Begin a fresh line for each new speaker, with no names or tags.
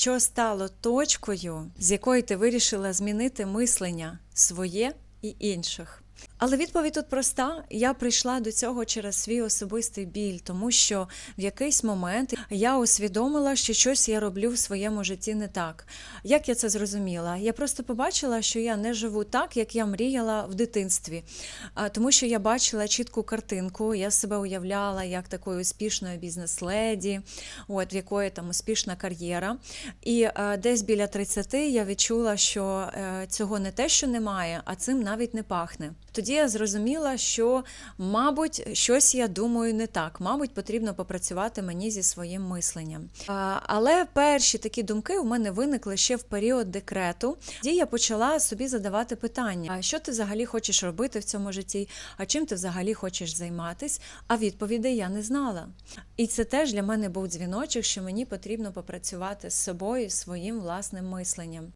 Що стало точкою, з якої ти вирішила змінити мислення своє і інших? Але відповідь тут проста. Я прийшла до цього через свій особистий біль, тому що в якийсь момент я усвідомила, що щось я роблю в своєму житті не так. Як я це зрозуміла? Я просто побачила, що я не живу так, як я мріяла в дитинстві, тому що я бачила чітку картинку, я себе уявляла як такою успішною бізнес-леді, от в якої там успішна кар'єра. І е, десь біля 30 я відчула, що е, цього не те, що немає, а цим навіть не пахне. Тоді я зрозуміла, що, мабуть, щось я думаю не так. Мабуть, потрібно попрацювати мені зі своїм мисленням. Але перші такі думки у мене виникли ще в період декрету, де я почала собі задавати питання: а що ти взагалі хочеш робити в цьому житті? А чим ти взагалі хочеш займатись? А відповідей я не знала. І це теж для мене був дзвіночок, що мені потрібно попрацювати з собою, своїм власним мисленням.